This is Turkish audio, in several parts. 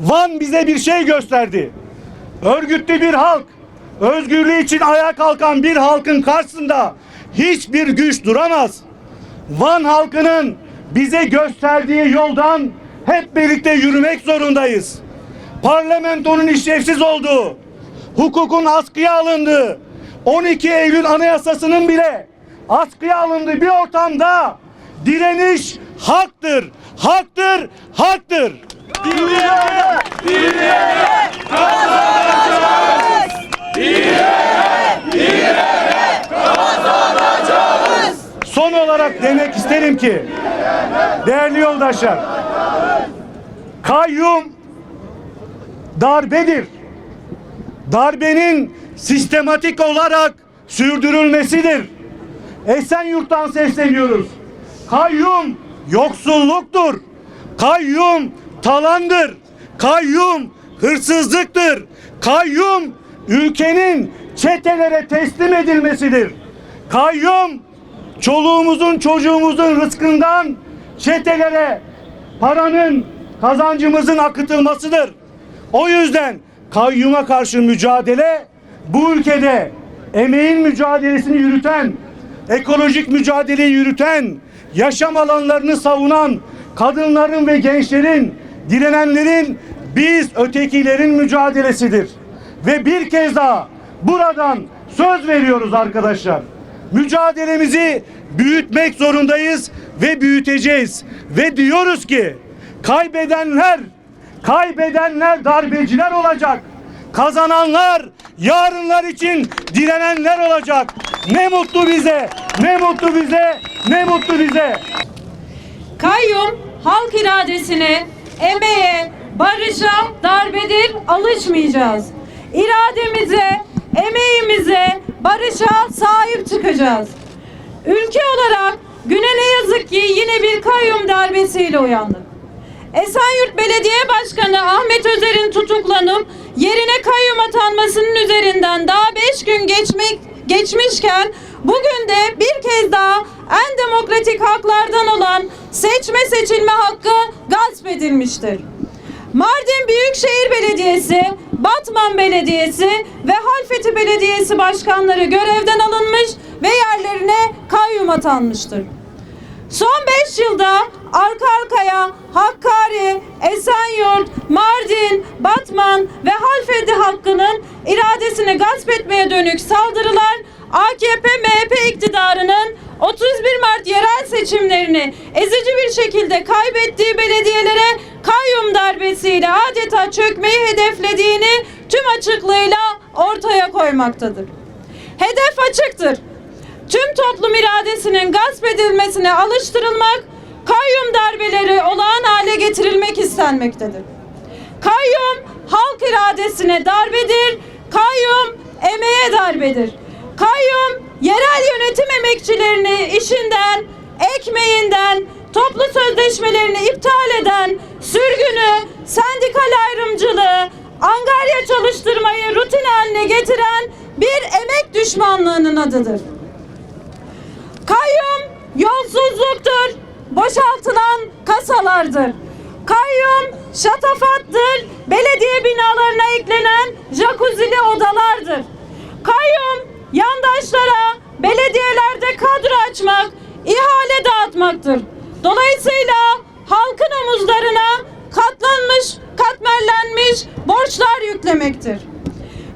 Van bize bir şey gösterdi. Örgütlü bir halk, özgürlüğü için ayağa kalkan bir halkın karşısında hiçbir güç duramaz. Van halkının bize gösterdiği yoldan hep birlikte yürümek zorundayız. Parlamentonun işlevsiz olduğu, hukukun askıya alındığı, 12 Eylül Anayasası'nın bile askıya alındığı bir ortamda direniş haktır, haktır, haktır. Son olarak demek isterim ki değerli yoldaşlar kayyum darbedir. Darbenin sistematik olarak sürdürülmesidir. Esenyurt'tan sesleniyoruz. Kayyum yoksulluktur. Kayyum talandır. Kayyum hırsızlıktır. Kayyum ülkenin çetelere teslim edilmesidir. Kayyum çoluğumuzun çocuğumuzun rızkından çetelere paranın kazancımızın akıtılmasıdır. O yüzden kayyuma karşı mücadele bu ülkede emeğin mücadelesini yürüten, ekolojik mücadeleyi yürüten, yaşam alanlarını savunan kadınların ve gençlerin, direnenlerin biz ötekilerin mücadelesidir. Ve bir kez daha buradan söz veriyoruz arkadaşlar. Mücadelemizi büyütmek zorundayız ve büyüteceğiz. Ve diyoruz ki kaybedenler kaybedenler darbeciler olacak. Kazananlar yarınlar için direnenler olacak. Ne mutlu bize, ne mutlu bize, ne mutlu bize. Kayyum halk iradesine, emeğe, barışa darbedir alışmayacağız. İrademize, emeğimize, barışa sahip çıkacağız. Ülke olarak güne ne yazık ki yine bir kayyum darbesiyle uyandık. Esenyurt Belediye Başkanı Ahmet Özer'in tutuklanıp yerine kayyum atanmasının üzerinden daha beş gün geçmek geçmişken bugün de bir kez daha en demokratik haklardan olan seçme seçilme hakkı gasp edilmiştir. Mardin Büyükşehir Belediyesi, Batman Belediyesi ve Halfeti Belediyesi başkanları görevden alınmış ve yerlerine kayyum atanmıştır. Son 5 yılda arka arkaya Hakkari, Esenyurt, Mardin, Batman iradesini gasp etmeye dönük saldırılar AKP-MHP iktidarının 31 Mart yerel seçimlerini ezici bir şekilde kaybettiği belediyelere kayyum darbesiyle adeta çökmeyi hedeflediğini tüm açıklığıyla ortaya koymaktadır. Hedef açıktır tüm toplum iradesinin gasp edilmesine alıştırılmak, kayyum darbeleri olağan hale getirilmek istenmektedir. Kayyum halk iradesine darbedir, kayyum emeğe darbedir. Kayyum yerel yönetim emekçilerini işinden, ekmeğinden, toplu sözleşmelerini iptal eden, sürgünü, sendikal ayrımcılığı, angarya çalıştırmayı rutin haline getiren bir emek düşmanlığının adıdır. Kayyum yolsuzluktur, boşaltılan kasalardır. Kayyum şatafattır, binalarına eklenen jacuzzi'li odalardır. Kayyum yandaşlara belediyelerde kadro açmak, ihale dağıtmaktır. Dolayısıyla halkın omuzlarına katlanmış, katmerlenmiş borçlar yüklemektir.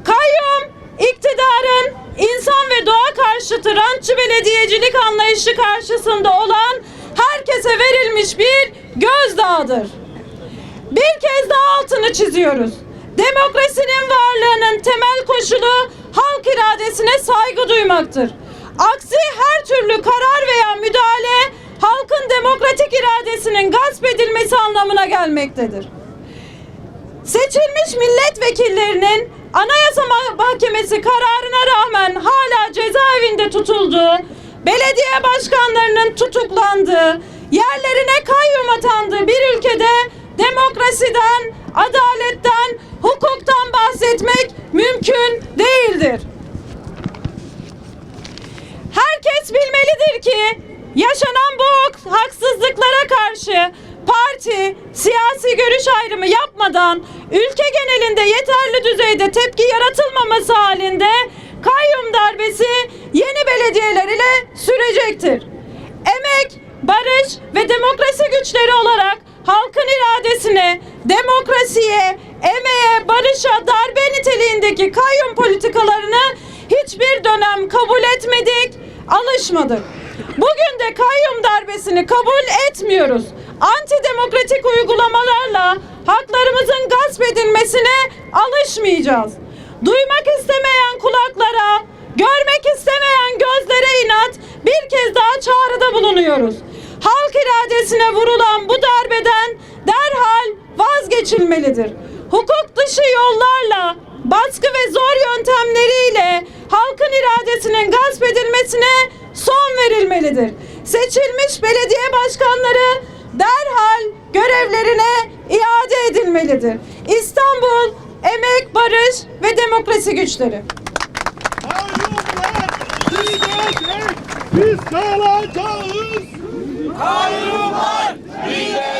Kayyum iktidarın insan ve doğa karşıtı rantçı belediyecilik anlayışı karşısında olan herkese verilmiş bir gözdağıdır. Bir kez daha altını çiziyoruz. Demokrasinin varlığının temel koşulu halk iradesine saygı duymaktır. Aksi her türlü karar veya müdahale halkın demokratik iradesinin gasp edilmesi anlamına gelmektedir seçilmiş milletvekillerinin Anayasa Mahkemesi kararına rağmen hala cezaevinde tutulduğu, belediye başkanlarının tutuklandığı, yerlerine kayyum atandığı bir ülkede demokrasiden, adaletten, yaşanan bu haksızlıklara karşı parti siyasi görüş ayrımı yapmadan ülke genelinde yeterli düzeyde tepki yaratılmaması halinde kayyum darbesi yeni belediyeler ile sürecektir. Emek, barış ve demokrasi güçleri olarak halkın iradesine, demokrasiye, emeğe, barışa, darbe niteliğindeki kayyum politikalarını hiçbir dönem kabul etmedik, alışmadık. Bugün de kayyum darbesini kabul etmiyoruz. Antidemokratik uygulamalarla haklarımızın gasp edilmesine alışmayacağız. Duymak istemeyen kulaklara, görmek istemeyen gözlere inat bir kez daha çağrıda bulunuyoruz. Halk iradesine vurulan bu darbeden derhal vazgeçilmelidir. Hukuk dışı yollarla, baskı ve zor yöntemleriyle halkın iradesinin gasp edilmesine son verilmelidir. Seçilmiş belediye başkanları derhal görevlerine iade edilmelidir. İstanbul Emek, Barış ve Demokrasi Güçleri. Biz kalacağız. Kayyumlar, millet